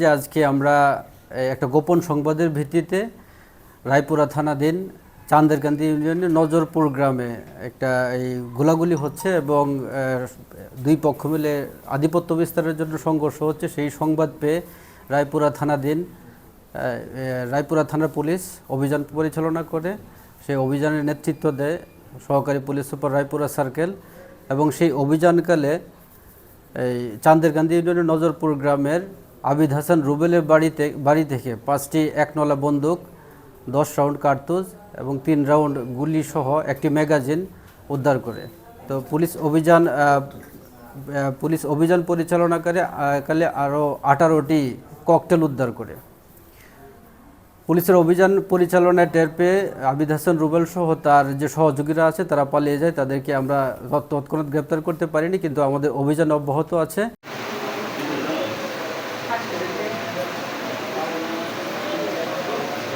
যে আজকে আমরা একটা গোপন সংবাদের ভিত্তিতে রায়পুরা থানাধীন চান্দেরকান্দি ইউনিয়নের নজরপুর গ্রামে একটা এই গোলাগুলি হচ্ছে এবং দুই পক্ষ মিলে আধিপত্য বিস্তারের জন্য সংঘর্ষ হচ্ছে। সেই সংবাদ পেয়ে রায়পুরা থানাধীন রায়পুরা থানার পুলিশ অভিযান পরিচালনা করে, সেই অভিযানের নেতৃত্ব দেয় সহকারী পুলিশ সুপার রায়পুরা সার্কেল এবং সেই অভিযানকালে এই চান্দেরকান্দি ইউনিয়নের নজরপুর গ্রামের আবিদ হাসান রুবেলের বাড়িতে, বাড়ি থেকে পাঁচটি একনলা বন্দুক, দশ রাউন্ড কার্তুজ এবং তিন রাউন্ড গুলি সহ একটি ম্যাগাজিন উদ্ধার করে। তো পুলিশ অভিযান পুলিশ অভিযান পরিচালনা করে কালে আরও আঠারোটি ককটেল উদ্ধার করে। পুলিশের অভিযান পরিচালনায় টের পেয়ে আবিদ হাসান রুবেল সহ তার যে সহযোগীরা আছে, তারা পালিয়ে যায়। তাদেরকে আমরা তৎক্ষণাৎ গ্রেপ্তার করতে পারিনি, কিন্তু আমাদের অভিযান অব্যাহত আছে। Thank you.